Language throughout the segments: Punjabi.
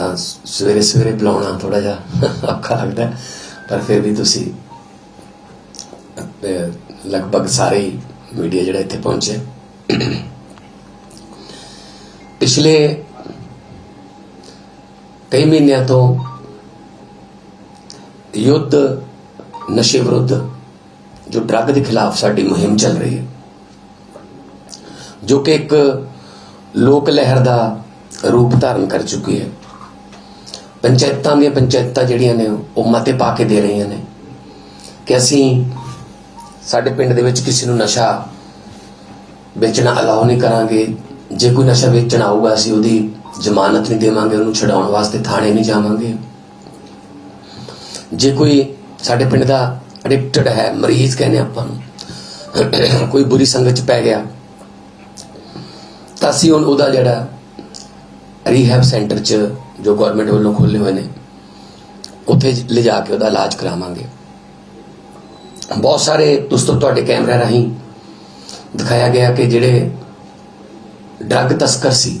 ਤਾਂ ਸਵੇਰੇ ਸਵੇਰੇ ਬੁਲਾਉਣਾ ਥੋੜਾ ਜਿਹਾ ਔਖਾ ਲੱਗਦਾ ਪਰ ਫਿਰ ਵੀ ਤੁਸੀਂ ਲਗਭਗ ਸਾਰੇ ਹੀ ਮੀਡੀਆ ਜਿਹੜਾ ਇੱਥੇ ਪਹੁੰਚੇ ਪਿਛਲੇ ਕਈ ਮਹੀਨਿਆਂ ਤੋਂ ਯੁੱਧ, ਨਸ਼ੇ ਵਿਰੁੱਧ ਜੋ ਡਰੱਗ ਦੇ ਖਿਲਾਫ ਸਾਡੀ ਮੁਹਿੰਮ ਚੱਲ ਰਹੀ ਹੈ, ਜੋ ਕਿ ਇੱਕ ਲੋਕ ਲਹਿਰ ਦਾ ਰੂਪ ਧਾਰਨ ਕਰ ਚੁੱਕੀ ਹੈ। ਪੰਚਾਇਤਾਂ ਦੀਆਂ ਪੰਚਾਇਤਾਂ ਜਿਹੜੀਆਂ ਨੇ, ਉਹ ਮਤੇ ਪਾ ਕੇ ਦੇ ਰਹੀਆਂ ਨੇ ਕਿ ਅਸੀਂ ਸਾਡੇ ਪਿੰਡ ਦੇ ਵਿੱਚ ਕਿਸੇ ਨੂੰ ਨਸ਼ਾ ਵੇਚਣਾ ਅਲਾਉ ਨਹੀਂ ਕਰਾਂਗੇ। ਜੇ ਕੋਈ ਨਸ਼ਾ ਵੇਚਣ ਆਊਗਾ, ਅਸੀਂ ਉਹਦੀ ਜ਼ਮਾਨਤ ਨਹੀਂ ਦੇਵਾਂਗੇ, ਉਹਨੂੰ ਛਡਾਉਣ ਵਾਸਤੇ ਥਾਣੇ ਨਹੀਂ ਜਾਵਾਂਗੇ। ਜੇ ਕੋਈ ਸਾਡੇ ਪਿੰਡ ਦਾ ਐਡਿਕਟਡ ਹੈ, ਮਰੀਜ਼ ਕਹਿੰਦੇ ਆਪਾਂ ਨੂੰ, ਕੋਈ ਬੁਰੀ ਸੰਗਤ ਚ ਪੈ ਗਿਆ, ਤਾਂ ਅਸੀਂ ਹੁਣ ਉਹਦਾ ਜਿਹੜਾ ਰੀਹੈਬ ਸੈਂਟਰ ਚ ਜੋ ਗਵਰਨਮੈਂਟ ਵੱਲੋਂ ਖੋਲੇ ਹੋਏ ਨੇ, ਉੱਥੇ ਲਿਜਾ ਕੇ ਉਹਦਾ ਇਲਾਜ ਕਰਾਵਾਂਗੇ। ਬਹੁਤ ਸਾਰੇ ਦੋਸਤੋ ਤੁਹਾਡੇ ਕੈਮਰਾ ਰਾਹੀਂ ਦਿਖਾਇਆ ਗਿਆ ਕਿ ਜਿਹੜੇ ਡਰੱਗ ਤਸਕਰ ਸੀ,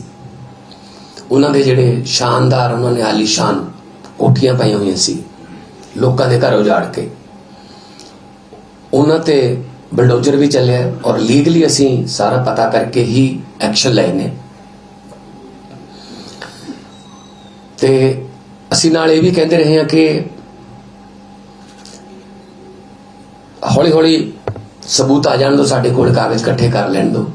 ਉਹਨਾਂ ਦੇ ਜਿਹੜੇ ਸ਼ਾਨਦਾਰ, ਉਹਨਾਂ ਨੇ ਆਲੀਸ਼ਾਨ ਕੋਠੀਆਂ ਪਾਈਆਂ ਹੋਈਆਂ ਸੀ, ਲੋਕਾਂ ਦੇ ਘਰ ਉਜਾੜ ਕੇ। ਉਹਨਾਂ ਤੇ ਬਲਡੋਜ਼ਰ ਵੀ ਚੱਲਿਆ ਔਰ ਲੀਗਲੀ ਅਸੀਂ ਸਾਰਾ ਪਤਾ ਕਰਕੇ ਹੀ ਐਕਸ਼ਨ ਲਏ ਨੇ। ਤੇ ਅਸੀਂ ਨਾਲ ਇਹ ਵੀ ਕਹਿੰਦੇ ਰਹੇ ਹਾਂ ਕਿ ਹੌਲੀ ਹੌਲੀ ਸਬੂਤ ਆ ਜਾਣ ਦੋ, ਸਾਡੇ ਕੋਲ ਕਾਗਜ਼ ਇਕੱਠੇ ਕਰ ਲੈਣ ਦੋ।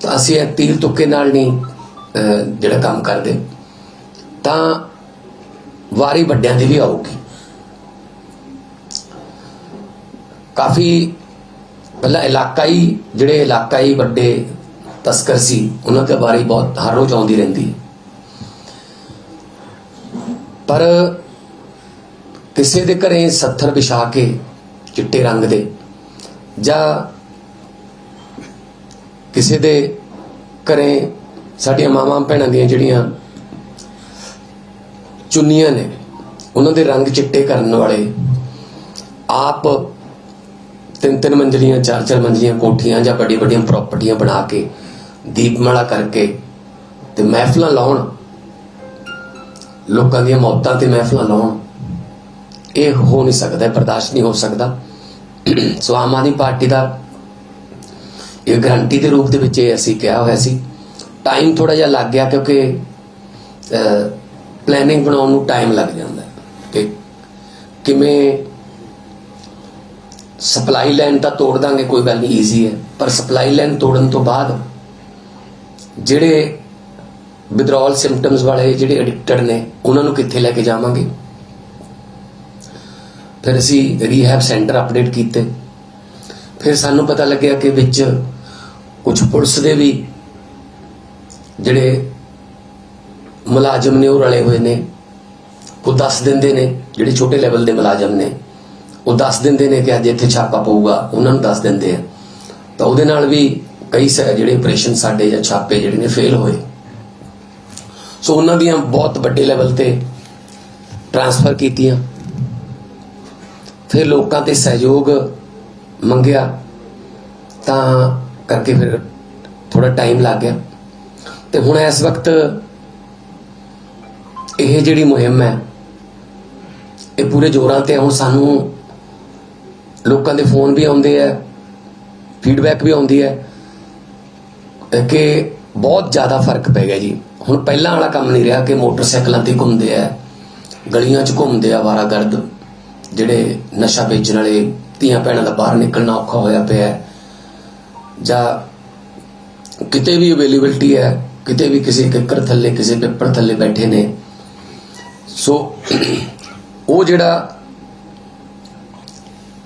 ਤਾਂ ਅਸੀਂ ਇਹ ਤੀਰ ਤੁੱਕੇ ਨਾਲ ਨਹੀਂ ਜਿਹੜਾ ਕੰਮ ਕਰਦੇ, ਤਾਂ ਵਾਰੀ ਵੱਡਿਆਂ ਦੀ ਵੀ ਆਊਗੀ। ਕਾਫੀ ਪਹਿਲਾਂ ਇਲਾਕਾਈ, ਜਿਹੜੇ ਇਲਾਕਾਈ ਵੱਡੇ ਤਸਕਰ ਸੀ ਉਹਨਾਂ ਦੇ ਬਾਰੇ ਬਹੁਤ ਹਰ ਰੋਜ਼ ਆਉਂਦੀ ਰਹਿੰਦੀ ਹੈ ਪਰ ਕਿਸੇ ਦੇ ਘਰੇ ਸੱਥਰ ਵਿਛਾ ਕੇ ਚਿੱਟੇ ਰੰਗ ਦੇ ਜਾਂ ਕਿਸੇ ਦੇ ਘਰੇ ਸਾਡੀਆਂ ਮਾਵਾਂ ਭੈਣਾਂ ਦੀਆਂ ਜਿਹੜੀਆਂ ਚੁੰਨੀਆਂ ਨੇ ਉਹਨਾਂ ਦੇ ਰੰਗ ਚਿੱਟੇ ਕਰਨ ਵਾਲੇ ਆਪ ਤਿੰਨ ਤਿੰਨ ਮੰਜ਼ਲੀਆਂ ਚਾਰ ਚਾਰ ਮੰਜ਼ਲੀਆਂ ਕੋਠੀਆਂ ਜਾਂ ਵੱਡੀਆਂ ਵੱਡੀਆਂ ਪ੍ਰਾਪਰਟੀਆਂ ਬਣਾ ਕੇ ਦੀਪਮਾਲਾ ਕਰਕੇ ਤੇ ਮਹਿਫਲਾਂ ਲਾਉਣ। ਲੋਕਾਂ ਦੀਆਂ ਮੌਤਾਂ ਤੇ ਮਹਿਫਲਾਂ ਲਾਉਣ। ਇਹ ਹੋ ਨਹੀਂ ਸਕਦਾ, ਬਰਦਾਸ਼ਤ ਨਹੀਂ ਹੋ ਸਕਦਾ। ਸੋ ਆਮ ਆਦਮੀ ਪਾਰਟੀ ਦਾ ਇਹ ਗਰੰਟੀ ਦੇ ਰੂਪ ਦੇ ਵਿੱਚ ਇਹ ਅਸੀਂ ਕਿਹਾ ਹੋਇਆ ਸੀ। ਟਾਈਮ ਥੋੜਾ ਜਿਹਾ ਲੱਗ ਗਿਆ ਕਿਉਂਕਿ ਪਲੈਨਿੰਗ ਬਣਾਉਣ ਨੂੰ ਟਾਈਮ ਲੱਗ ਜਾਂਦਾ ਕਿ ਕਿਵੇਂ ਸਪਲਾਈ ਲਾਈਨ ਤਾਂ ਤੋੜ ਦਾਂਗੇ, ਕੋਈ ਗੱਲ ਨਹੀਂ ਈਜ਼ੀ ਹੈ। ਪਰ ਸਪਲਾਈ ਲਾਈਨ ਤੋੜਨ ਤੋਂ ਬਾਅਦ ਜਿਹੜੇ ਵਿਦਰੋਲ ਸਿੰਪਟਮਸ ਵਾਲੇ ਜਿਹੜੇ ਐਡਿਕਟਡ ਨੇ, ਉਹਨਾਂ ਨੂੰ ਕਿੱਥੇ ਲੈ ਕੇ ਜਾਵਾਂਗੇ? ਫਿਰ ਅਸੀਂ ਰੀਹੈਬ ਸੈਂਟਰ ਅਪਡੇਟ ਕੀਤੇ। ਫਿਰ ਸਾਨੂੰ ਪਤਾ ਲੱਗਿਆ ਕਿ ਵਿੱਚ ਕੁਝ ਪੁਲਿਸ ਦੇ ਵੀ ਜਿਹੜੇ ਮੁਲਾਜ਼ਮ ਨੇ, ਉਹ ਰਲੇ ਹੋਏ ਨੇ। ਉਹ ਦੱਸ ਦਿੰਦੇ ਨੇ, ਜਿਹੜੇ ਛੋਟੇ ਲੈਵਲ ਦੇ ਮੁਲਾਜ਼ਮ ਨੇ, ਉਹ ਦੱਸ ਦਿੰਦੇ ਨੇ ਕਿ ਅੱਜ ਇੱਥੇ ਛਾਪਾ ਪਊਗਾ। ਉਹਨਾਂ ਨੂੰ ਦੱਸ ਦਿੰਦੇ ਆ। ਤਾਂ ਉਹਦੇ ਨਾਲ ਵੀ ਕਈ ਸ- ਜਿਹੜੇ ਆਪਰੇਸ਼ਨ ਸਾਡੇ ਜਾਂ ਛਾਪੇ ਜਿਹੜੇ ਨੇ ਫੇਲ ਹੋਏ। ਸੋ ਉਹਨਾਂ ਦੀਆਂ ਬਹੁਤ ਵੱਡੇ ਲੈਵਲ ਤੇ ਟ੍ਰਾਂਸਫਰ ਕੀਤੀਆਂ। ਫਿਰ ਲੋਕਾਂ ਤੇ ਸਹਿਯੋਗ ਮੰਗਿਆ। ਤਾਂ ਕਰਕੇ ਫਿਰ ਥੋੜਾ ਟਾਈਮ ਲੱਗ ਗਿਆ। ਤੇ ਹੁਣ ਇਸ ਵਕਤ ਇਹ ਜਿਹੜੀ ਮੁਹਿੰਮ ਹੈ, ਇਹ ਪੂਰੇ ਜ਼ੋਰਾਂ ਤੇ ਹੁਣ ਸਾਨੂੰ ਲੋਕਾਂ ਦੇ ਫੋਨ ਵੀ ਆਉਂਦੇ ਆ ਫੀਡਬੈਕ ਵੀ ਆਉਂਦੀ ਹੈ। ਕਿ ਬਹੁਤ ਜ਼ਿਆਦਾ ਫ਼ਰਕ ਪੈ ਗਿਆ ਜੀ। ਹੁਣ ਪਹਿਲਾਂ ਵਾਲਾ ਕੰਮ ਨਹੀਂ ਰਿਹਾ ਕਿ ਮੋਟਰਸਾਈਕਲਾਂ ਤੇ ਘੁੰਮਦੇ ਆ, ਗਲੀਆਂ 'ਚ ਘੁੰਮਦੇ ਆ ਵਾਰਾਗਰਦ ਜਿਹੜੇ ਨਸ਼ਾ ਵੇਚਣ ਵਾਲੇ ਧੀਆਂ ਭੈਣਾਂ ਦਾ ਬਾਹਰ ਨਿਕਲਣਾ ਔਖਾ ਹੋਇਆ ਪਿਆ ਜਾਂ ਕਿਤੇ ਵੀ ਅਵੇਲੇਬਿਲਟੀ ਹੈ, ਕਿਤੇ ਵੀ ਕਿਸੇ ਕਿੱਕਰ ਥੱਲੇ, ਕਿਸੇ ਪੇਪਰ ਥੱਲੇ ਬੈਠੇ ਨੇ। ਸੋ ਉਹ ਜਿਹੜਾ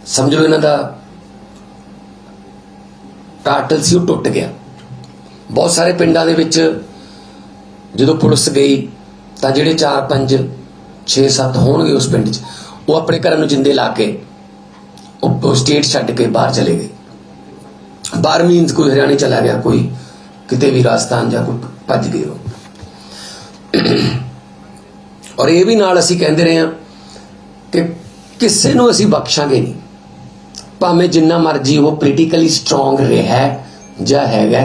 ਸਮਝ ਲਓ ਇਹਨਾਂ ਦਾ ਟਾਟਲ ਸੀ, ਉਹ ਟੁੱਟ ਗਿਆ। ਬਹੁਤ ਸਾਰੇ ਪਿੰਡਾਂ ਦੇ ਵਿੱਚ ਜਦੋਂ ਪੁਲਿਸ ਗਈ ਤਾਂ ਜਿਹੜੇ 4 5 6 7 ਹੋਣਗੇ ਉਸ ਪਿੰਡ 'ਚ, ਉਹ ਆਪਣੇ ਘਰਾਂ ਨੂੰ ਜਿੰਦੇ ਲਾ ਕੇ ਉਹ ਸਟੇਟ ਛੱਡ ਕੇ ਬਾਹਰ ਚਲੇ ਗਏ। ਬਾਹਰ ਮੀਨਸ ਕੋਈ ਹਰਿਆਣੇ ਚਲਾ ਗਿਆ, ਕੋਈ ਕਿਤੇ ਵੀ ਰਾਜਸਥਾਨ ਜਾਂ ਕੋਈ ਭੱਜ ਗਏ ਉਹ। ਔਰ ਇਹ ਵੀ ਨਾਲ ਅਸੀਂ ਕਹਿੰਦੇ ਰਹੇ ਹਾਂ ਕਿ ਕਿਸੇ ਨੂੰ ਅਸੀਂ ਬਖਸ਼ਾਂਗੇ ਨਹੀਂ। ਭਾਵੇਂ ਜਿੰਨਾ ਮਰਜ਼ੀ ਉਹ ਪੋਲੀਟੀਕਲੀ ਸਟਰੋਂਗ ਰਿਹਾ ਜਾਂ ਹੈਗਾ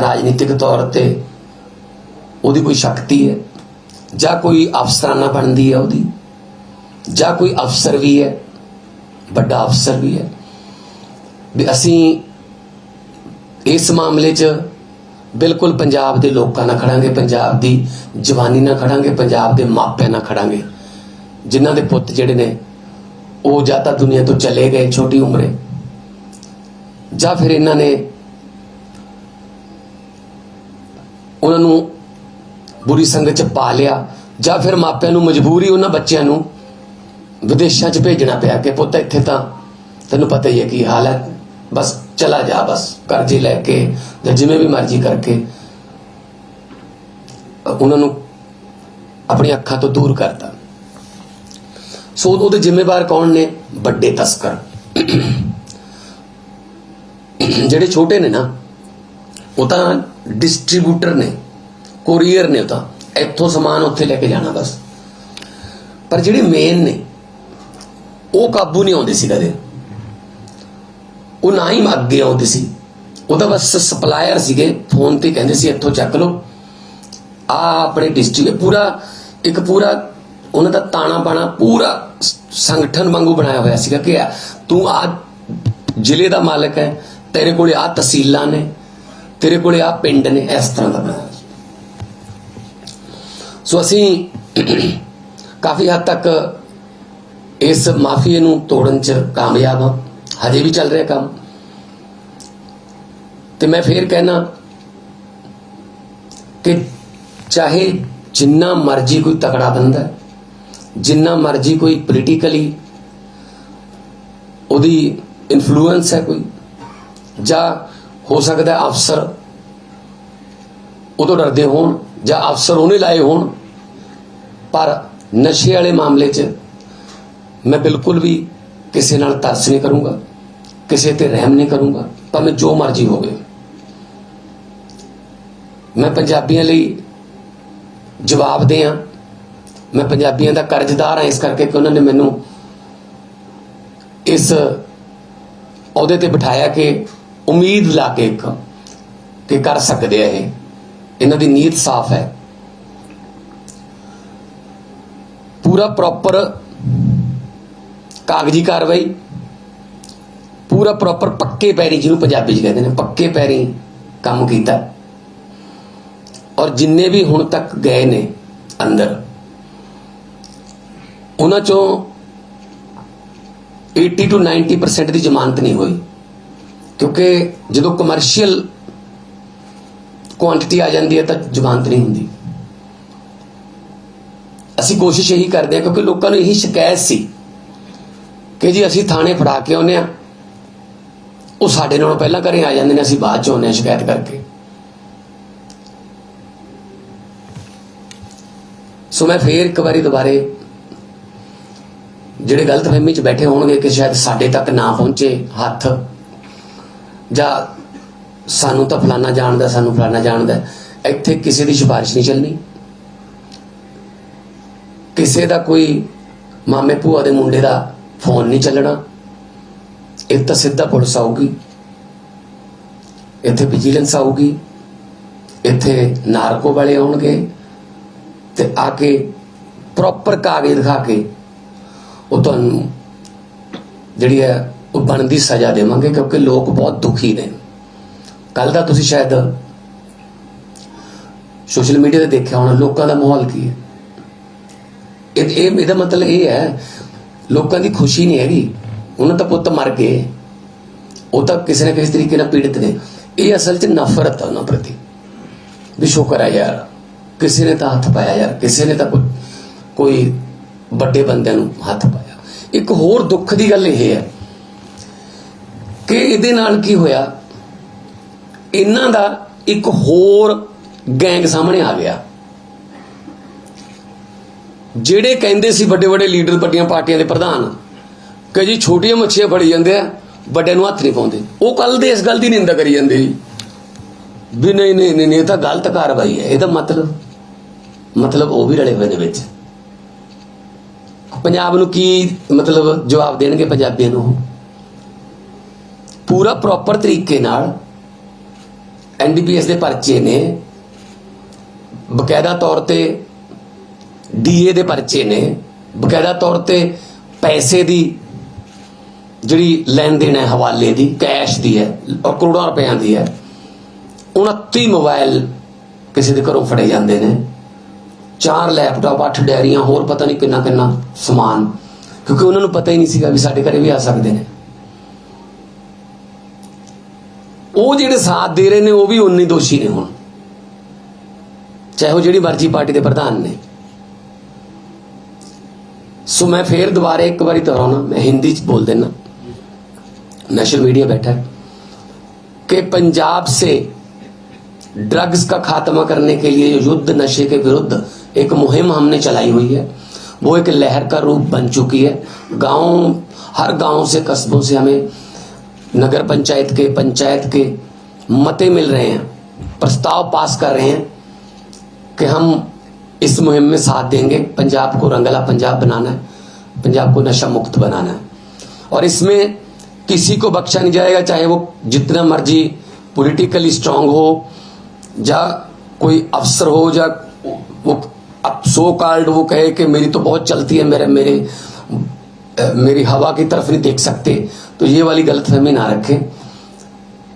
ਰਾਜਨੀਤਿਕ ਤੌਰ ਤੇ ਉਹਦੀ ਕੋਈ ਸ਼ਕਤੀ ਹੈ, ਜਾਂ ਕੋਈ ਅਫਸਰਾਨਾ ਬਣਦੀ ਹੈ ਉਹਦੀ, ਜਾਂ ਕੋਈ ਅਫਸਰ ਵੀ ਹੈ, ਵੱਡਾ ਅਫਸਰ ਵੀ ਹੈ। ਵੀ ਅਸੀਂ ਇਸ ਮਾਮਲੇ 'ਚ ਬਿਲਕੁਲ ਪੰਜਾਬ ਦੇ ਲੋਕਾਂ ਨਾਲ ਖੜਾਂਗੇ, ਪੰਜਾਬ ਦੀ ਜਵਾਨੀ ਨਾਲ ਖੜਾਂਗੇ, ਪੰਜਾਬ ਦੇ ਮਾਪਿਆਂ ਨਾਲ ਖੜਾਂਗੇ। ਜਿਨ੍ਹਾਂ ਦੇ ਪੁੱਤ ਜਿਹੜੇ ਨੇ, ਉਹ ਜਾਂ ਤਾਂ ਦੁਨੀਆ ਤੋਂ ਚਲੇ ਗਏ ਛੋਟੀ ਉਮਰੇ, ਜਾਂ ਫਿਰ ਇਹਨਾਂ ਨੇ ਉਹਨਾਂ ਨੂੰ ਬੁਰੀ ਸੰਗਤ ਚ ਪਾ ਲਿਆ, ਜਾਂ ਫਿਰ ਮਾਪਿਆਂ ਨੂੰ ਮਜਬੂਰੀ ਉਹਨਾਂ ਬੱਚਿਆਂ ਨੂੰ ਵਿਦੇਸ਼ਾਂ ਚ ਭੇਜਣਾ ਪਿਆ ਕਿ ਪੁੱਤ ਇੱਥੇ ਤਾਂ ਤੈਨੂੰ ਪਤਾ ਹੀ ਹੈ ਕੀ ਹਾਲ ਹੈ, ਬਸ ਚਲਾ ਜਾ, ਬਸ ਕਰਜ਼ੇ ਲੈ ਕੇ ਜਾਂ ਜਿਵੇਂ ਵੀ ਮਰਜ਼ੀ ਕਰਕੇ ਉਹਨਾਂ ਨੂੰ ਆਪਣੀ ਅੱਖਾਂ ਤੋਂ ਦੂਰ ਕਰਤਾ। ਸੋ ਉਹਦੇ ਜ਼ਿੰਮੇਵਾਰ ਕੌਣ ਨੇ? ਵੱਡੇ ਤਸਕਰ। ਜਿਹੜੇ ਛੋਟੇ ਨੇ ਨਾ, ਉਹ ਤਾਂ ਡਿਸਟ੍ਰੀਬਿਊਟਰ ਨੇ ਕੋਰੀਅਰ ਨੇ ਉਹ ਤਾਂ ਇੱਥੋਂ ਸਮਾਨ ਉੱਥੇ ਲੈ ਕੇ ਜਾਣਾ ਬਸ। ਪਰ ਜਿਹੜੇ ਮੇਨ ਨੇ, ਉਹ ਕਾਬੂ ਨਹੀਂ ਆਉਂਦੇ ਸੀ ਕਦੇ। ਉਹ ਨਾ ਹੀ ਅੱਗੇ ਆਉਂਦੇ ਸੀ। ਉਹਦਾ ਬਸ ਸਪਲਾਇਰ ਸੀਗੇ ਫੋਨ ਤੇ ਕਹਿੰਦੇ ਸੀ, ਇੱਥੋਂ ਚੱਕ ਲਓ। ਆ ਆਪਣੇ ਡਿਸਟ੍ਰਿਕਟ ਪੂਰਾ, ਇੱਕ ਪੂਰਾ, ਉਹਨਾਂ ਦਾ ਤਾਣਾ ਬਾਣਾ ਪੂਰਾ ਸੰਗਠਨ ਵਾਂਗੂ ਬਣਾਇਆ ਹੋਇਆ ਸੀਗਾ ਕਿ ਤੂੰ ਆ ਜ਼ਿਲ੍ਹੇ ਦਾ ਮਾਲਕ ਹੈ, ਤੇਰੇ ਕੋਲ ਆ ਤਹਿਸੀਲਾਂ ਨੇ ਤੇਰੇ ਕੋਲੇ ਆ ਪਿੰਡ ਨੇ ਇਸ ਤਰ੍ਹਾਂ ਦਾ ਸੋ ਅਸੀਂ ਕਾਫੀ ਹੱਦ ਤੱਕ ਇਸ ਮਾਫੀਏ ਨੂੰ ਤੋੜਨ ਚ ਕਾਮਯਾਬ ਹਾਂ। ਹਜੇ ਵੀ ਚੱਲ ਰਿਹਾ ਕੰਮ। ਤੇ ਮੈਂ ਫੇਰ ਕਹਿਣਾ ਕਿ ਚਾਹੇ ਜਿੰਨਾ ਮਰਜ਼ੀ ਕੋਈ ਤਕੜਾ ਬੰਦਾ ਜਿੰਨਾ ਮਰਜ਼ੀ ਕੋਈ ਪੋਲੀਟੀਕਲੀ ਉਹਦੀ ਇਨਫਲੂਐਂਸ ਹੈ ਕੋਈ, ਜਾਂ ਹੋ ਸਕਦਾ ਅਫਸਰ ਉਦੋਂ ਡਰਦੇ ਹੋਣ ਜਾਂ ਅਫਸਰ ਉਹਨੇ ਲਾਏ ਹੋਣ। ਪਰ ਨਸ਼ੇ ਵਾਲੇ ਮਾਮਲੇ 'ਚ ਮੈਂ ਬਿਲਕੁਲ ਵੀ ਕਿਸੇ ਨਾਲ ਤਰਸ ਨਹੀਂ ਕਰੂੰਗਾ, ਕਿਸੇ ਤੇ ਰਹਿਮ ਨਹੀਂ ਕਰੂੰਗਾ, ਭਾਵੇਂ ਜੋ ਮਰਜ਼ੀ ਹੋਵੇ। ਮੈਂ ਪੰਜਾਬੀਆਂ ਲਈ ਜਵਾਬ ਦੇ ਆ ਮੈਂ ਪੰਜਾਬੀਆਂ ਦਾ ਕਰਜ਼ਦਾਰ ਹਾਂ, ਇਸ ਕਰਕੇ ਕਿ ਉਹਨਾਂ ਨੇ ਮੈਨੂੰ ਇਸ ਅਹੁਦੇ ਤੇ ਬਿਠਾਇਆ ਕਿ ਉਮੀਦ ਲਾ ਕੇ ਇੱਕ ਕਿ ਕਰ ਸਕਦੇ ਆ ਇਹ। ਇਹਨਾਂ ਦੀ ਨੀਅਤ ਸਾਫ਼ ਹੈ। ਪੂਰਾ ਪ੍ਰੋਪਰ ਕਾਗਜ਼ੀ ਕਾਰਵਾਈ, ਪੂਰਾ ਪ੍ਰੋਪਰ ਪੱਕੇ ਪੈਰੀ ਜਿਹਨੂੰ ਪੰਜਾਬੀ 'ਚ ਕਹਿੰਦੇ ਨੇ, ਪੱਕੇ ਪੈਰੀ ਕੰਮ ਕੀਤਾ। ਔਰ ਜਿੰਨੇ ਵੀ ਹੁਣ ਤੱਕ ਗਏ ਨੇ ਅੰਦਰ, ਉਹਨਾਂ ਚੋਂ 80 ਤੋਂ 90% ਦੀ ਜ਼ਮਾਨਤ ਨਹੀਂ ਹੋਈ। ਕਿਉਂਕਿ ਜਦੋਂ ਕਮਰਸ਼ੀਅਲ ਕੁਆਂਟੀਟੀ ਆ ਜਾਂਦੀ ਹੈ ਤਾਂ ਜ਼ਮਾਨਤ ਨਹੀਂ ਹੁੰਦੀ। ਅਸੀਂ ਕੋਸ਼ਿਸ਼ ਇਹੀ ਕਰਦੇ ਹਾਂ ਕਿਉਂਕਿ ਲੋਕਾਂ ਨੂੰ ਇਹੀ ਸ਼ਿਕਾਇਤ ਸੀ ਕਿ ਜੀ ਅਸੀਂ ਥਾਣੇ ਫੜਾ ਕੇ ਆਉਂਦੇ ਆ ਉਹ ਸਾਡੇ ਨਾਲੋਂ ਪਹਿਲਾਂ ਘਰੇ ਆ ਜਾਂਦੇ ਨੇ, ਅਸੀਂ ਬਾਅਦ ਚ ਆਉਂਦੇ ਹਾਂ ਸ਼ਿਕਾਇਤ ਕਰਕੇ। ਸੋ ਮੈਂ ਫੇਰ ਇੱਕ ਵਾਰੀ ਦੁਬਾਰੇ ਜਿਹੜੇ ਗਲਤਫਹਿਮੀ ਚ ਬੈਠੇ ਹੋਣਗੇ ਕਿ ਸ਼ਾਇਦ ਸਾਡੇ ਤੱਕ ਨਾ ਪਹੁੰਚੇ ਹੱਥ। ਜਾਂ ਸਾਨੂੰ ਤਾਂ ਫਲਾਨਾ ਜਾਣਦਾ ਸਾਨੂੰ ਫਲਾਨਾ ਜਾਣਦਾ ਇੱਥੇ ਕਿਸੇ ਦੀ ਸਿਫਾਰਿਸ਼ ਨਹੀਂ ਚੱਲਣੀ। ਕਿਸੇ ਦਾ ਕੋਈ ਮਾਮੇ ਭੂਆ ਦੇ ਮੁੰਡੇ ਦਾ ਫੋਨ ਨਹੀਂ ਚੱਲਣਾ। ਇਹ ਤਾਂ ਸਿੱਧਾ ਪੁਲਿਸ ਆਊਗੀ। ਇੱਥੇ ਵਿਜੀਲੈਂਸ ਆਊਗੀ। ਇੱਥੇ ਨਾਰਕੋ ਵਾਲੇ ਆਉਣਗੇ ਤੇ ਆ ਕੇ ਪ੍ਰੋਪਰ ਕਾਗਜ਼ ਦਿਖਾ ਕੇ ਉਹ ਤੁਹਾਨੂੰ ਜਿਹੜੀ ਹੈ ਉਹ ਬਣਦੀ ਸਜ਼ਾ ਦੇਵਾਂਗੇ ਕਿਉਂਕਿ ਲੋਕ ਬਹੁਤ ਦੁਖੀ ਨੇ। ਕੱਲ ਦਾ ਤੁਸੀਂ ਸ਼ਾਇਦ ਸੋਸ਼ਲ ਮੀਡੀਆ ਤੇ ਦੇਖਿਆ ਹੋਣਾ, ਲੋਕਾਂ ਦਾ ਮਾਹੌਲ ਕੀ ਹੈ? ਇਹ ਇਹ, ਇਹਦਾ ਮਤਲਬ ਇਹ ਹੈ, ਲੋਕਾਂ ਦੀ ਖੁਸ਼ੀ ਨਹੀਂ ਹੈਗੀ। ਉਹਨਾਂ ਦਾ ਪੁੱਤ ਮਰ ਗਏ। ਉਹ ਤਾਂ ਕਿਸੇ ਨਾ ਕਿਸੇ ਤਰੀਕੇ ਨਾਲ ਪੀੜਿਤ ਨੇ। ਇਹ ਅਸਲ 'ਚ ਨਫ਼ਰਤ ਹੈ ਉਹਨਾਂ ਪ੍ਰਤੀ। ਵੀ ਸ਼ੁਕਰ ਹੈ ਯਾਰ, ਕਿਸੇ ਨੇ ਤਾਂ ਹੱਥ ਪਾਇਆ ਯਾਰ, ਕਿਸੇ ਨੇ ਤਾਂ ਕੋਈ ਵੱਡੇ ਬੰਦਿਆਂ ਨੂੰ ਹੱਥ ਪਾਇਆ। ਇੱਕ ਹੋਰ ਦੁੱਖ ਦੀ ਗੱਲ ਇਹ ਹੈ ਕਿ ਇਹਦੇ ਨਾਲ ਕੀ ਹੋਇਆ? ਇਹਨਾਂ ਦਾ ਇੱਕ ਹੋਰ ਗੈਂਗ ਸਾਹਮਣੇ ਆ ਗਿਆ। ਜਿਹੜੇ ਕਹਿੰਦੇ ਸੀ ਵੱਡੇ ਵੱਡੇ ਲੀਡਰ, ਵੱਡੀਆਂ ਪਾਰਟੀਆਂ ਦੇ ਪ੍ਰਧਾਨ, ਕਿ ਜੀ ਛੋਟੀਆਂ ਮੱਛੀਆਂ ਫੜੀ ਜਾਂਦੇ ਆ, ਵੱਡਿਆਂ ਨੂੰ ਹੱਥ ਨਹੀਂ ਪਾਉਂਦੇ। ਉਹ ਕੱਲ ਦੇ ਇਸ ਗੱਲ ਦੀ ਨਿੰਦਾ ਕਰੀ ਜਾਂਦੇ ਜੀ ਵੀ ਨਹੀਂ ਨਹੀਂ ਨਹੀਂ ਇਹ ਤਾਂ ਗਲਤ ਕਾਰਵਾਈ ਹੈ। ਇਹਦਾ ਮਤਲਬ ਮਤਲਬ ਉਹ ਵੀ ਰਲੇ ਹੋਏ ਨੇ ਵਿੱਚ। ਪੰਜਾਬ ਨੂੰ ਕੀ ਮਤਲਬ ਜਵਾਬ ਦੇਣਗੇ ਪੰਜਾਬੀਆਂ ਨੂੰ ਪੂਰਾ ਪ੍ਰੋਪਰ ਤਰੀਕੇ ਨਾਲ ਐਨਡੀਪੀਐਸ ਦੇ ਪਰਚੇ ਨੇ। ਬਕਾਇਦਾ ਤੌਰ ਤੇ ਡੀਏ ਦੇ ਪਰਚੇ ਨੇ। ਬਕਾਇਦਾ ਤੌਰ ਤੇ ਪੈਸੇ ਦੀ ਜਿਹੜੀ ਲੈਣ ਦੇਣ ਹੈ, ਹਵਾਲੇ ਦੀ ਕੈਸ਼ ਦੀ ਹੈ, ਔਰ ਕਰੋੜਾਂ ਰੁਪਈਆਂ ਦੀ ਹੈ 29 ਮੋਬਾਈਲ ਕਿਸੇ ਦੇ ਘਰੋਂ ਫੜੇ ਜਾਂਦੇ ਨੇ। ਚਾਰ ਲੈਪਟਾਪ, ਅੱਠ ਡੈਰੀਆਂ ਹੋਰ ਪਤਾ ਨਹੀਂ ਕਿੰਨਾ ਕਿੰਨਾ ਸਮਾਨ, ਕਿਉਂਕਿ ਉਹਨਾਂ ਨੂੰ ਪਤਾ ਹੀ ਨਹੀਂ ਸੀਗਾ ਵੀ ਸਾਡੇ ਘਰੇ ਵੀ ਆ ਸਕਦੇ ਨੇ। ਉਹ ਜਿਹੜੇ ਸਾਥ ਦੇ ਰਹੇ ਨੇ ਉਹ ਵੀ ਉਨੇ ਦੋਸ਼ੀ ਨੇ ਹੁਣ ਚਾਹੇ ਉਹ ਜਿਹੜੀ ਮਰਜ਼ੀ ਪਾਰਟੀ ਦੇ ਪ੍ਰਧਾਨ ਨੇ ਸੋ ਮੈਂ ਫੇਰ ਦੁਬਾਰੇ ਇੱਕ ਵਾਰੀ ਦੁਹਰਾਉਣਾ ਮੈਂ ਹਿੰਦੀ ਚ बोल देना नेशनल मीडिया बैठा है कि पंजाब से ड्रग्स का खात्मा करने के लिए युद्ध नशे के विरुद्ध एक मुहिम हमने चलाई हुई है वो एक लहर का रूप बन चुकी है गांव हर गांव से कस्बों से हमें नगर पंचायत के पंचायत के मते मिल रहे हैं, प्रस्ताव पास कर रहे हैं कि हम इस मुहिम में साथ देंगे। पंजाब को रंगला पंजाब बनाना है, पंजाब को नशा मुक्त बनाना है। और इसमें किसी को बख्शा नहीं जाएगा, चाहे वो जितना मर्ज़ी पॉलिटिकली स्ट्रांग हो, या कोई अफसर हो, या वो अब सो कार्ड वो कहे कि मेरी तो बहुत चलती है, मेरे मेरे मेरी हवा की तरफ़ नहीं देख सकते। तो ये वाली गलतफहमी ना रखें।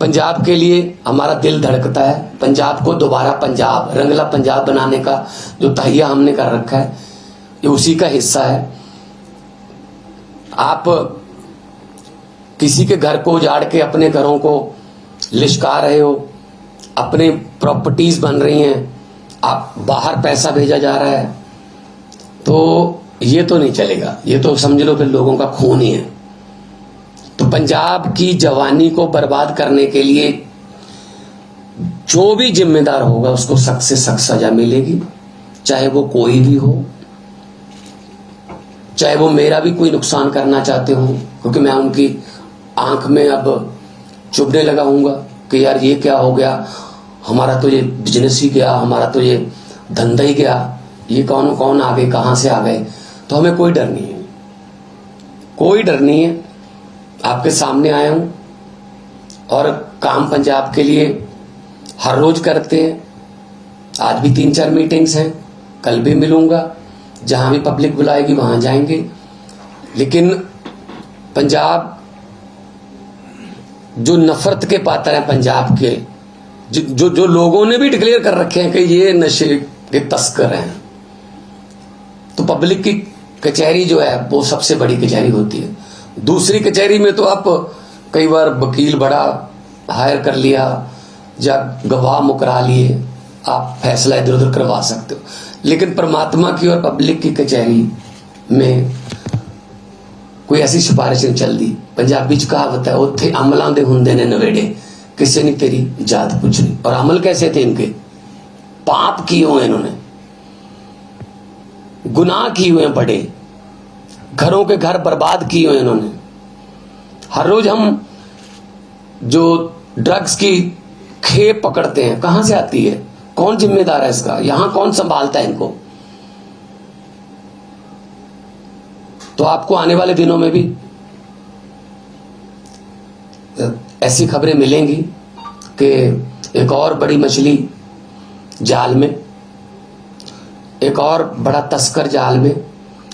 पंजाब के लिए हमारा दिल धड़कता है। पंजाब को दोबारा पंजाब, रंगला पंजाब बनाने का जो तहिया हमने कर रखा है, ये उसी का हिस्सा है। आप किसी के घर को उजाड़ के अपने घरों को लिशका रहे हो, अपने प्रॉपर्टीज़ बन रही हैं, आप बाहर पैसा भेजा जा रहा है तो ये तो नहीं चलेगा। ये तो समझ लो फिर लोगों का खून ही है। तो पंजाब की जवानी को बर्बाद करने के लिए जो भी जिम्मेदार होगा, उसको सख्त से सख्त सजा मिलेगी। चाहे वो कोई भी हो, चाहे वो मेरा भी कोई नुकसान करना चाहते हो, क्योंकि मैं उनकी आँख में अब चुभने लगा हूँगा कि यार ये क्या हो गया? हमारा तो ये बिज़नेस ही गया, हमारा तो ये धंधा ही गया। ये कौन कौन आ गए कहाँ से आ गए? तो हमें कोई डर नहीं है। कोई डर नहीं है। आपके सामने आया हूँ और काम पंजाब के लिए हर रोज करते हैं। आज भी तीन चार मीटिंग्स हैं। कल भी मिलूँगा। जहाँ भी पब्लिक बुलाएगी वहाँ जाएँगे। लेकिन पंजाब जो नफरत के पात्र हैं पंजाब के जो जो, जो लोगों ने भी डिक्लेयर कर रखे हैं कि ये नशे के तस्कर हैं। तो पब्लिक की कचहरी जो है वो सबसे बड़ी कचहरी होती है दूसरी कचहरी में तो आप कई बार वकील बड़ा हायर कर लिया या गवाह मुकरा लिए आप फैसला इधर उधर करवा सकते हो लेकिन परमात्मा की और पब्लिक की कचहरी में ਕੋਈ ਐਸੀ ਸਿਫਾਰਿਸ਼ ਨਹੀਂ ਚੱਲਦੀ ਪੰਜਾਬੀ ਚ ਕਹਾਵਤ ਹੈ ਉੱਥੇ ਅਮਲਾਂ ਦੇ ਹੁੰਦੇ ਨੇ ਨਵੇੜੇ ਕਿਸੇ ਨੇ तेरी जात पूछनी और अमल कैसे थे इनके पाप किए हुए इन्होंने गुनाह किए हुए हैं बड़े घरों के घर बर्बाद किए हुए इन्होंने। हर रोज हम जो ड्रग्स की खेप पकड़ते हैं, कहाँ से आती है? कौन जिम्मेदार है इसका? यहाँ कौन संभालता है इनको? तो आपको आने वाले दिनों में भी ऐसी खबरें मिलेंगी कि एक और बड़ी मछली जाल में, एक और बड़ा तस्कर जाल में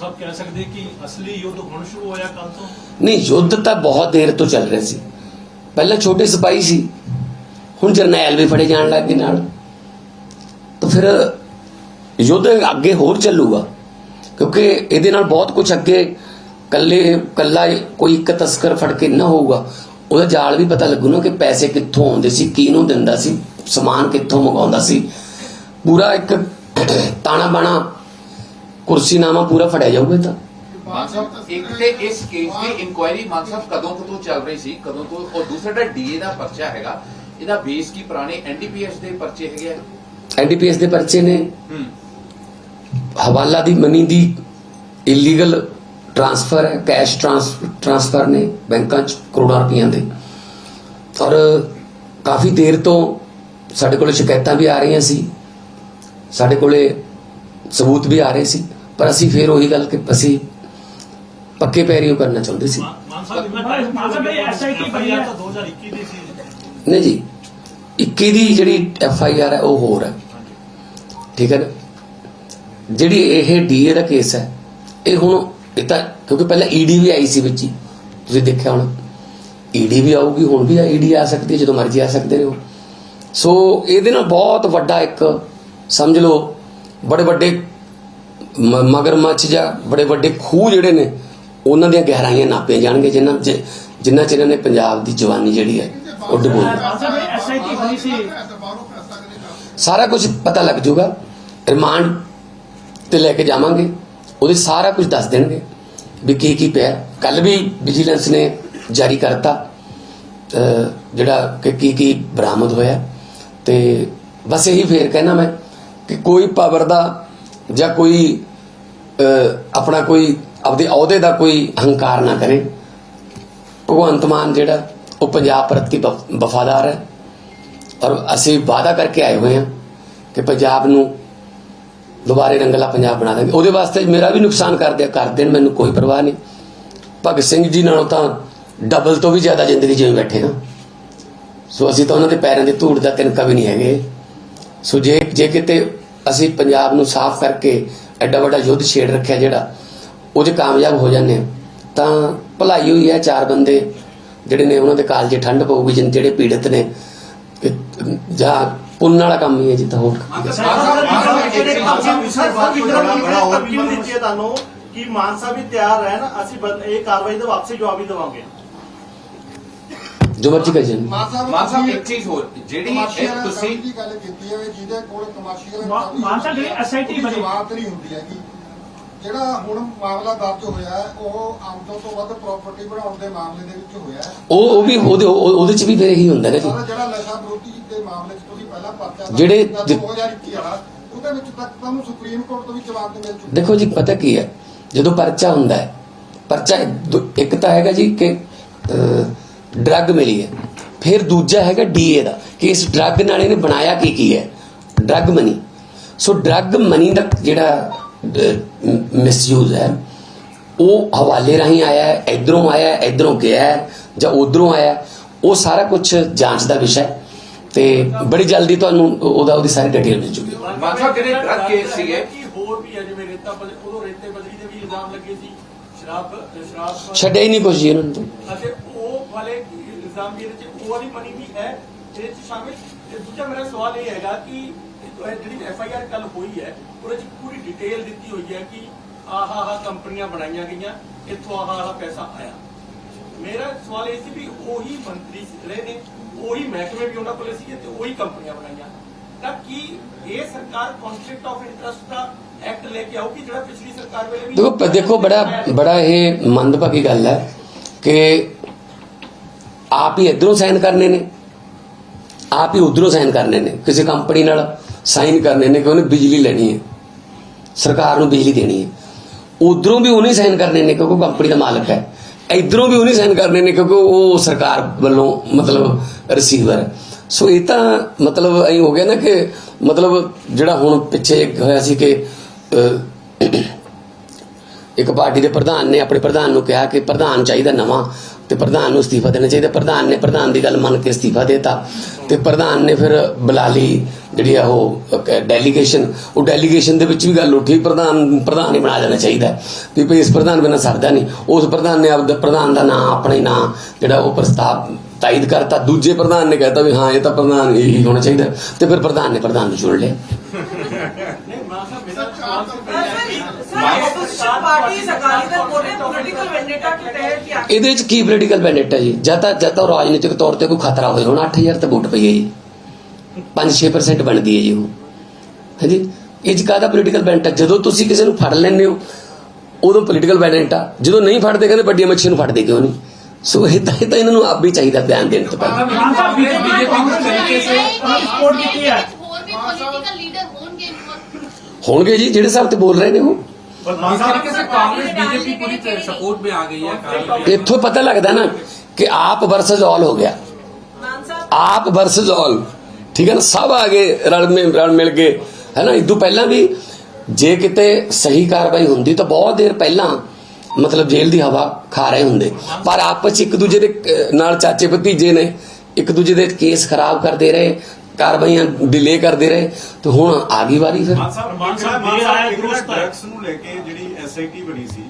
ਸਾਹਿਬ ਕਹਿ ਸਕਦੇ ਕਿ ਅਸਲੀ ਯੁੱਧ ਹੁਣ ਸ਼ੁਰੂ ਹੋਇਆ ਕੱਲ ਤੋਂ? ਨਹੀਂ, ਯੁੱਧ ਤਾਂ ਬਹੁਤ ਦੇਰ ਤੋਂ ਚੱਲ ਰਿਹਾ ਸੀ। ਪਹਿਲਾਂ ਛੋਟੇ ਸਿਪਾਹੀ ਸੀ। ਹੁਣ ਜਰਨੈਲ ਵੀ ਫੜੇ ਜਾਣ ਲੱਗ ਗਏ ਨਾਲ। ਤਾਂ ਫਿਰ ਯੁੱਧ ਅੱਗੇ ਹੋਰ ਚੱਲੂਗਾ, ਕਿਉਂਕਿ ਇਹਦੇ ਨਾਲ ਬਹੁਤ ਕੁਝ ਅੱਗੇ ਕੱਲੇ ਕੱਲਾ ਕੋਈ ਇੱਕ ਤਸਕਰ ਫੜ ਕੇ ਨਾ ਹੋਊਗਾ। ਉਹਦਾ ਜਾਲ ਵੀ ਪਤਾ ਲੱਗੂ ਨਾ ਕਿ ਪੈਸੇ ਕਿੱਥੋਂ ਆਉਂਦੇ ਸੀ, ਕਿਹਨੂੰ ਦਿੰਦਾ ਸੀ, ਸਮਾਨ ਕਿੱਥੋਂ ਮੰਗਾਉਂਦਾ ਸੀ। ਪੂਰਾ ਇੱਕ ਤਾਣਾ ਬਾਣਾ ਕੁਰਸੀਨਾਮਾ ਪੂਰਾ ਫੜਿਆ ਜਾਊਗਾ ਇਹ ਤਾਂ। ਮਾਨ ਸਾਹਿਬ ਇੱਕ ਤੇ ਇਸ ਕੇਸ ਦੀ ਇਨਕੁਆਇਰੀ ਮਾਨ ਸਾਹਿਬ ਕਦੋਂ ਤੋਂ ਚੱਲ ਰਹੀ ਸੀ ਕਦੋਂ ਤੋਂ ਔਰ ਦੂਸਰਾ ਜਿਹੜਾ ਡੀਏ ਦਾ ਪਰਚਾ ਹੈਗਾ ਇਹਦਾ ਬੇਸ ਕੀ ਪੁਰਾਣੇ ਐਨਡੀਪੀਐਸ ਦੇ ਪਰਚੇ ਹੈਗੇ ਆ? ਐਨਡੀਪੀਐਸ ਦੇ ਪਰਚੇ ਨੇ। ਹਵਾਲਾ ਦੀ ਮਨੀ ਦੀ ਇਲੀਗਲ ਟ੍ਰਾਂਸਫਰ ਹੈ ਕੈਸ਼ ਟ੍ਰਾਂਸਫਰ ਨੇ ਬੈਂਕਾਂ 'ਚ ਕਰੋੜਾਂ ਰੁਪਈਆਂ ਦੇ। ਔਰ ਕਾਫੀ ਦੇਰ ਤੋਂ ਸਾਡੇ ਕੋਲ ਸ਼ਿਕਾਇਤਾਂ ਵੀ ਆ ਰਹੀਆਂ ਸੀ। ਸਾਡੇ ਕੋਲੇ ਸਬੂਤ ਵੀ ਆ ਰਹੇ ਸੀ। ਪਰ ਅਸੀਂ ਫੇਰ ਉਹੀ ਗੱਲ ਕਿ ਅਸੀਂ ਪੱਕੇ ਪੈਰੀਂ ਉਹ ਕਰਨਾ ਚਾਹੁੰਦੇ ਸੀ। ਮਾਨ ਮਾਨ ਸਾਹਿਬ ਮਾਨ ਸਾਹਿਬ, ਇਹ SIT ਬਣੀ ਹੈ। ਤਾਂ 2021 ਦੀ ਸੀ। ਨਹੀਂ ਜੀ 21 ਦੀ ਜਿਹੜੀ ਐਫ ਆਈ ਆਰ ਹੈ ਉਹ ਹੋਰ ਹੈ। ਠੀਕ ਹੈ ਨਾ? ਜਿਹੜੀ ਇਹ ਡੀਏ ਦਾ ਕੇਸ ਹੈ ਇਹ ਹੁਣ ਇਹ ਤਾਂ ਕਿਉਂਕਿ ਪਹਿਲਾਂ ਈਡੀ ਵੀ ਆਈ ਸੀ ਵਿੱਚ ਹੀ। ਤੁਸੀਂ ਦੇਖਿਆ ਹੁਣ। ਈਡੀ ਵੀ ਆਊਗੀ ਹੁਣ ਵੀ ਈਡੀ ਆ ਸਕਦੀ ਹੈ ਜਦੋਂ ਮਰਜ਼ੀ ਆ ਸਕਦੇ ਨੇ ਉਹ। ਸੋ ਇਹਦੇ ਨਾਲ ਬਹੁਤ ਵੱਡਾ ਇੱਕ ਸਮਝ ਲਓ ਬੜੇ ਵੱਡੇ ਮਗਰਮੱਛ ਜਾਂ ਬੜੇ ਵੱਡੇ ਖੂਹ ਜਿਹੜੇ ਨੇ, ਉਹਨਾਂ ਦੀਆਂ ਗਹਿਰਾਈਆਂ ਨਾਪੀਆਂ ਜਾਣਗੇ ਜਿਨ੍ਹਾਂ ਚ- ਜਿਨ੍ਹਾਂ ਚ ਇਹਨਾਂ ਨੇ ਪੰਜਾਬ ਦੀ ਜਵਾਨੀ ਜਿਹੜੀ ਹੈ, ਉਹ ਡੁਬੋਈ ਸਾਰਾ ਕੁਝ ਪਤਾ ਲੱਗ ਜਾਊਗਾ। ਰਿਮਾਂਡ ਤੇ ਲੈ ਕੇ ਜਾਵਾਂਗੇ। ਉਹਦੇ ਸਾਰਾ ਕੁਝ ਦੱਸ ਦੇਣਗੇ ਵੀ ਕੀ ਕੀ ਪਿਆ। ਕੱਲ ਵੀ ਵਿਜੀਲੈਂਸ ਨੇ ਜਾਰੀ ਕਰਤਾ ਜਿਹੜਾ ਕਿ ਕੀ ਕੀ ਬਰਾਮਦ ਹੋਇਆ। ਤੇ ਬਸ ਇਹੀ ਫੇਰ ਕਹਿਣਾ ਮੈਂ ਕਿ ਕੋਈ ਪਾਵਰ ਦਾ ਜਾਂ ਕੋਈ ਆਪਣਾ ਕੋਈ, ਆਪਦੇ ਅਹੁਦੇ ਦਾ ਕੋਈ ਹੰਕਾਰ ਨਾ ਕਰੇ। ਭਗਵੰਤ ਮਾਨ ਜਿਹੜਾ, ਉਹ ਪੰਜਾਬ ਪ੍ਰਤੀ ਵਫਾਦਾਰ ਹੈ। ਔਰ ਅਸੀਂ ਵਾਅਦਾ ਕਰਕੇ ਆਏ ਹੋਏ ਹਾਂ ਕਿ ਪੰਜਾਬ ਨੂੰ ਦੁਬਾਰੇ ਰੰਗਲਾ ਪੰਜਾਬ ਬਣਾ ਦਾਂਗੇ। ਉਹਦੇ ਵਾਸਤੇ ਮੇਰਾ ਵੀ ਨੁਕਸਾਨ ਕਰਦੇ ਦਿਆ, ਕਰ ਦੇਣ, ਮੈਨੂੰ ਕੋਈ ਪਰਵਾਹ ਨਹੀਂ। ਭਗਤ ਸਿੰਘ ਜੀ ਨਾਲੋਂ ਤਾਂ ਡਬਲ ਤੋਂ ਵੀ ਜ਼ਿਆਦਾ ਜ਼ਿੰਦਗੀ ਜਿਵੇਂ ਬੈਠੇ ਹਾਂ ਸੋ ਅਸੀਂ ਤਾਂ ਉਹਨਾਂ ਦੇ ਪੈਰਾਂ ਦੀ ਧੂੜ ਦਾ ਤਿਨਕਾ ਵੀ ਨਹੀਂ ਹੈਗੇ। ਸੋ ਜੇ ਜੇ ਕਿਤੇ ਅਸੀਂ ਪੰਜਾਬ ਨੂੰ ਸਾਫ਼ ਕਰਕੇ ਐਡਾ ਵੱਡਾ ਯੁੱਧ ਛੇੜ ਰੱਖਿਆ ਜਿਹੜਾ ਉਹ 'ਚ ਕਾਮਯਾਬ ਹੋ ਜਾਂਦੇ ਹਾਂ, ਤਾਂ ਭਲਾਈ ਹੋਈ ਹੈ ਚਾਰ ਬੰਦੇ ਜਿਹੜੇ ਨੇ ਉਹਨਾਂ ਦੇ ਕਾਲਜੇ ਠੰਡ ਪਊਗੀ ਜਿਨ- ਜਿਹੜੇ ਪੀੜਤ ਨੇ ਜਾਂ ਪੁੰਨ ਵਾਲਾ ਕੰਮ ਹੀ ਹੈ ਜਿੱਦਾਂ ਹੋਰ ਹੈ ਕਿ ਮਾਨ ਸਾਹਿਬ ਵੀ ਤਿਆਰ ਰਹਿਣ ਅਸੀਂ ਇਹ ਕਾਰਵਾਈ ਦਾ ਵਾਪਸੀ ਜਵਾਬ ਵੀ ਦੇਵਾਂਗੇ ਜੋ ਮਰਜ਼ੀ ਕਹੀ ਜਾਣ। ਮਾਨ ਸਾਹਿਬ ਇੱਕ ਚੀਜ਼ ਹੋਰ ਜਿਹੜੀ ਇਹ ਤੁਸੀਂ ਦੀ ਗੱਲ ਕੀਤੀ ਹੈ ਜਿਹਦੇ ਕੋਲ ਕਮਰਸ਼ੀਅਲ ਮਾਨ ਸਾਹਿਬ ਜਿਹੜੀ SIT ਬਣੀ- ਜਵਾਬ ਨਹੀਂ ਹੁੰਦੀ ਹੈਗੀ। ਜਿਹੜਾ ਹੁਣ ਮਾਮਲਾ ਦਰਜ ਹੋਇਆ ਹੈ, ਉਹ ਆਮਦਨ ਤੋਂ ਵੱਧ ਪ੍ਰਾਪਰਟੀ ਬਣਾਉਣ ਦੇ ਮਾਮਲੇ ਦੇ ਵਿੱਚ ਹੋਇਆ ਹੈ। ਉਹ ਉਹ ਵੀ ਉਹਦੇ ਉਹ- ਉਹਦੇ ਚ ਵੀ ਫਿਰ ਇਹੀ ਹੁੰਦਾ ਨਾ ਜੀ। ਜਿਹੜਾ ਨਸ਼ਾ ਵਿਰੋਧੀ ਦੇ ਮਾਮਲੇ 'ਚ ਤੁਸੀਂ ਪਹਿਲਾਂ ਪਰਚਾ ਜਿਹੜੇ- ਕੀਤਾ 2021 ਵਾਲਾ ਉਹਦੇ ਵਿੱਚ ਤੱਕ ਤੁਹਾਨੂੰ ਸੁਪਰੀਮ ਕੋਰਟ ਤੋਂ ਵੀ ਜਵਾਬ ਮਿਲ ਚੁੱਕਾ। ਦੇਖੋ ਜੀ ਪਤਾ ਕੀ ਹੈ? ਜਦੋਂ ਪਰਚਾ ਹੁੰਦਾ ਹੈ ਪਰਚਾ ਇੱਕ ਤਾਂ ਹੈਗਾ ਜੀ ਕਿ ਡਰੱਗ ਮਿਲੀ ਹੈ। ਫਿਰ ਦੂਜਾ ਹੈਗਾ ਡੀਏ ਦਾ ਕਿ ਇਸ ਡਰੱਗ ਨਾਲ ਇਹਨੇ ਬਣਾਇਆ ਕੀ ਕੀ ਹੈ? Drug money. So drug money ਦਾ ਜਿਹੜਾ ਮਿਸਯੂਜ਼ ਹੈ ਉਹ ਹਵਾਲੇ ਰਾਹੀਂ ਆਇਆ ਹੈ ਇਧਰੋਂ ਆਇਆ ਹੈ ਇਧਰੋਂ ਗਿਆ ਹੈ ਜਾਂ ਉਧਰੋਂ ਆਇਆ ਉਹ ਸਾਰਾ ਕੁਝ ਜਾਂਚ ਦਾ ਵਿਸ਼ਾ ਹੈ। ਤੇ ਬੜੀ ਜਲਦੀ ਤੁਹਾਨੂੰ ਉਹਦਾ ਉਹਦੀ ਸਾਰੀ ਡਿਟੇਲ ਮਿਲ ਜੂਗੀ। ਮਾਨ ਸਾਹਿਬ ਜਿਹੜੇ ਡਰਗ ਕੇਸ ਸੀਗੇ? ਕਿ ਹੋਰ ਵੀ ਹੈ ਜਿਵੇਂ ਰੇਤਾ ਬਲ ਉਦੋਂ ਰੇਤੇ ਬਦਲੀ ਦੇ ਵੀ ਇਲਜ਼ਾਮ ਲੱਗੇ ਸੀ ਸ਼ਰਾਬ ਸ਼ਰਾਬ ਛੱਡਿਆ ਹੀ ਨਹੀਂ ਕੁਝ ਜੀ ਇਹਨਾਂ ਨੂੰ ਵਾਲੇ ਇਲਜ਼ਾਮ ਵੀ ਇਹਦੇ ਚ ਉਹ ਵਾਲੀ ਮਨੀ ਵੀ ਹੈ ਇਹਦੇ ਚ ਸ਼ਾਮਿਲ ਤੇ ਦੂਜਾ ਮੇਰਾ ਸਵਾਲ ਇਹ ਹੈਗਾ ਕਿ ਇਹ ਜਿਹੜੀ ਐਫ ਆਈ ਆਰ ਕੱਲ ਹੋਈ ਹੈ ਉਹਦੇ ਚ ਪੂਰੀ ਡਿਟੇਲ ਦਿੱਤੀ ਹੋਈ ਹੈ ਕਿ ਆਹ ਆਹ ਕੰਪਨੀਆਂ ਬਣਾਈਆਂ ਗਈਆਂ ਇੱਥੋਂ ਆਹ ਆਹ ਪੈਸਾ ਆਇਆ ਮੇਰਾ ਸਵਾਲ ਇਹ ਸੀ ਵੀ ਉਹੀ ਮੰਤਰੀ ਰਹੇ ਨੇ ਉਹੀ ਮਹਿਕਮੇ ਵੀ ਉਹਨਾਂ ਕੋਲੇ ਸੀ ਤੇ ਉਹੀ ਕੰਪਨੀਆਂ ਬਣਾਈਆਂ ਤਾਂ ਕੀ ਇਹ ਸਰਕਾਰ ਕਨਫਲਿਕਟ ਆਫ ਇੰਟਰਸਟ ਦਾ ਐਕਟ ਲੈ ਕੇ ਆਊਗੀ ਜਿਹੜਾ ਪਿਛਲੀ ਸਰਕਾਰ ਵੇਲੇ ਵੀ ਦੇਖੋ ਪ- ਦੇਖੋ ਬੜਾ ਬੜਾ ਇਹ ਮੰਦਭਾਗੀ ਗੱਲ ਹੈ ਕਿ ਆਪ ਹੀ ਇਧਰੋਂ ਸਾਈਨ ਕਰਨੇ ਨੇ। ਆਪ ਹੀ ਉਧਰੋਂ ਸਾਈਨ ਕਰਨੇ ਨੇ। ਕਿਸੇ ਕੰਪਨੀ ਨਾਲ ਸਾਈਨ ਕਰਨੇ ਨੇ ਕਿ ਉਹਨੇ ਬਿਜਲੀ ਲੈਣੀ ਹੈ। ਸਰਕਾਰ ਨੂੰ ਬਿਜਲੀ ਦੇਣੀ ਹੈ। ਉਧਰੋਂ ਵੀ ਉਹਨੇ ਸਾਈਨ ਕਰਨੇ ਨੇ ਕਿਉਂਕਿ ਕੰਪਨੀ ਦਾ ਮਾਲਕ ਹੈ। ਇਧਰੋਂ ਵੀ ਉਹਨੇ ਸਾਈਨ ਕਰਨੇ ਨੇ ਕਿਉਂਕਿ ਉਹ ਸਰਕਾਰ ਵੱਲੋਂ ਮਤਲਬ ਰਿਸੀਵਰ ਹੈ। ਸੋ ਇਹ ਤਾਂ ਮਤਲਬ ਐਂ ਹੋ ਗਿਆ ਨਾ ਕਿ ਮਤਲਬ ਜਿਹੜਾ ਹੁਣ ਪਿੱਛੇ ਹੋਇਆ ਸੀ ਕਿ ਇੱਕ ਪਾਰਟੀ ਦੇ ਪ੍ਰਧਾਨ ਨੇ ਆਪਣੇ ਪ੍ਰਧਾਨ ਨੂੰ ਕਿਹਾ ਕਿ ਪ੍ਰਧਾਨ ਚਾਹੀਦਾ ਨਵਾਂ ਤੇ ਪ੍ਰਧਾਨ ਨੂੰ ਅਸਤੀਫਾ ਦੇਣਾ ਚਾਹੀਦਾ। ਪ੍ਰਧਾਨ ਨੇ ਪ੍ਰਧਾਨ ਦੀ ਗੱਲ ਮੰਨ ਕੇ ਅਸਤੀਫਾ ਦੇਤਾ। ਤੇ ਪ੍ਰਧਾਨ ਨੇ ਫਿਰ ਬੁਲਾ ਲਈ ਜਿਹੜੀ ਆ ਉਹ ਡੈਲੀਗੇਸ਼ਨ ਉਹ ਡੈਲੀਗੇਸ਼ਨ ਦੇ ਵਿੱਚ ਵੀ ਗੱਲ ਉੱਠੀ ਪ੍ਰਧਾਨ ਪ੍ਰਧਾਨ ਹੀ ਬਣਾ ਦੇਣਾ ਚਾਹੀਦਾ। ਵੀ ਭਈ ਇਸ ਪ੍ਰਧਾਨ ਬਿਨਾਂ ਸਰਦਾ ਨਹੀਂ। ਉਸ ਪ੍ਰਧਾਨ ਨੇ ਆਪਦਾ ਪ੍ਰਧਾਨ ਦਾ ਨਾਂ ਆਪਣਾ ਹੀ ਨਾਂ ਜਿਹੜਾ ਉਹ ਪ੍ਰਸਤਾਵ ਤਾਇਦ ਕਰਤਾ। ਦੂਜੇ ਪ੍ਰਧਾਨ ਨੇ ਕਹਿਤਾ ਵੀ ਹਾਂ ਇਹ ਤਾਂ ਪ੍ਰਧਾਨ ਹੀ ਹੋਣਾ ਚਾਹੀਦਾ। ਤੇ ਫਿਰ ਪ੍ਰਧਾਨ ਨੇ ਪ੍ਰਧਾਨ ਨੂੰ ਚੁਣ ਲਿਆ। ਨਹੀਂ ਮਾਨ ਸਾਹਿਬ ਮੇਰਾ ਸਵਾਲ ਸਿਰਫ ਇਹਦੇ ਵਿੱਚ ਕੀ ਪੋਲੀਟੀਕਲ ਵੈਂਡੇਟਾ ਜੀ ਜਦ ਤੱਕ ਜਦ ਤੱਕ ਰਾਜਨੀਤਿਕ ਤੌਰ ਤੇ ਕੋਈ ਖਤਰਾ ਹੋਏ ਹੁਣ 8000 ਤੇ ਵੋਟ ਪਈ ਹੈ ਜੀ 5-6% ਬਣਦੀ ਹੈ ਜੀ ਉਹ ਹਾਂਜੀ ਇਹ ਜੀ ਕਾਹਦਾ ਪੋਲੀਟੀਕਲ ਵੈਂਡੇਟਾ ਜਦੋਂ ਤੁਸੀਂ ਕਿਸੇ ਨੂੰ ਫੜ ਲੈਂਦੇ ਹੋ ਉਦੋਂ ਪੋਲੀਟੀਕਲ ਵੈਂਡੇਟਾ ਜਦੋਂ ਨਹੀਂ ਫੜਦੇ ਕਹਿੰਦੇ ਵੱਡੀਆਂ ਮੱਛੀਆਂ ਨੂੰ ਫੜਦੇ ਕਿਉਂ ਨਹੀਂ ਸੋ ਇਹ ਤਾਂ ਇਹ ਤਾਂ ਇਹਨਾਂ ਨੂੰ ਆਪ ਵੀ ਚਾਹੀਦਾ ਬਿਆਨ ਦੇਣ ਤੋਂ ਪਹਿਲਾਂ ਹੋਣਗੇ ਜੀ ਜਿਹੜੇ ਸਾਹਿਬ ਤੇ ਬੋਲ ਰਹੇ ਨੇ ਉਹ ਇੱਥੋਂ ਪਤਾ ਲੱਗਦਾ ਨਾ ਕਿ ਆਪ ਵਰਸਸ ਆਲ ਹੋ ਗਿਆ। ਆਪ ਵਰਸਸ ਆਲ ਠੀਕ ਹੈ ਨਾ? ਸਭ ਆ ਗਏ ਰਲ ਮਿਲ ਰਲ ਮਿਲ ਕੇ। ਹੈ ਨਾ? ਇਦੋਂ ਪਹਿਲਾਂ ਵੀ ਜੇ ਕਿਤੇ ਸਹੀ ਕਾਰਵਾਈ ਹੁੰਦੀ ਤਾਂ ਬਹੁਤ ਦੇਰ ਪਹਿਲਾਂ ਮਤਲਬ ਜੇਲ ਦੀ ਹਵਾ ਖਾ ਰਹੇ ਹੁੰਦੇ। ਪਰ ਆਪਸ ਵਿੱਚ ਇੱਕ ਦੂਜੇ ਦੇ ਨਾਲ ਚਾਚੇ ਭਤੀਜੇ ਨੇ ਇੱਕ ਦੂਜੇ ਦੇ ਕੇਸ ਖਰਾਬ ਕਰਦੇ ਰਹੇ। ਕਾਰਵਾਈਆਂ ਡਿਲੇ ਕਰਦੇ ਰਹੇ ਤੇ ਹੁਣ ਆ ਗਈ ਵਾਰੀ ਫਿਰ। ਮਾਨ ਸਾਹਿਬ ਮਾਨ ਸਾਹਿਬ ਦੇਰ ਆਇਆ ਦਰੁਸਤ ਹੈ ਡਰੱਗਸ ਨੂੰ ਲੈ ਕੇ ਜਿਹੜੀ ਐਸਆਈਟੀ ਬਣੀ ਸੀ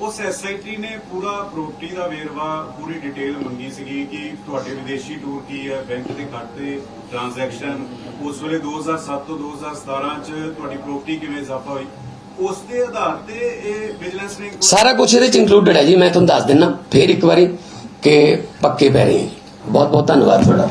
ਉਸ ਐਸਆਈਟੀ ਨੇ ਪੂਰਾ ਪ੍ਰਾਪਰਟੀ ਦਾ ਵੇਰਵਾ ਪੂਰੀ ਡਿਟੇਲ ਮੰਗੀ ਸੀਗੀ ਕਿ ਤੁਹਾਡੇ ਵਿਦੇਸ਼ੀ ਟੂਰ ਕੀ ਹੈ ਬੈਂਕ ਦੇ ਖਾਤੇ ਟ੍ਰਾਂਜੈਕਸ਼ਨ ਉਸ ਵੇਲੇ 2007 ਤੋਂ 2017 ਚ ਤੁਹਾਡੀ ਪ੍ਰਾਪਰਟੀ ਕਿਵੇਂ ਇਜ਼ਾਫਾ ਹੋਈ? ਉਸ ਦੇ ਆਧਾਰ ਤੇ ਇਹ ਵਿਜੀਲੈਂਸ ਨੇ ਸਾਰਾ ਕੁਝ ਇਹਦੇ ਚ ਇਨਕਲੂਡਡ ਹੈ ਜੀ ਮੈਂ ਤੁਹਾਨੂੰ ਦੱਸ ਦਿੰਨਾ। ਫੇਰ ਇੱਕ ਵਾਰੀ ਕਿ ਪੱਕੇ ਪੈ ਰਹੇ ਹਾਂ ਬਹੁਤ ਬਹੁਤ ਧੰਨਵਾਦ ਤੁਹਾਡਾ।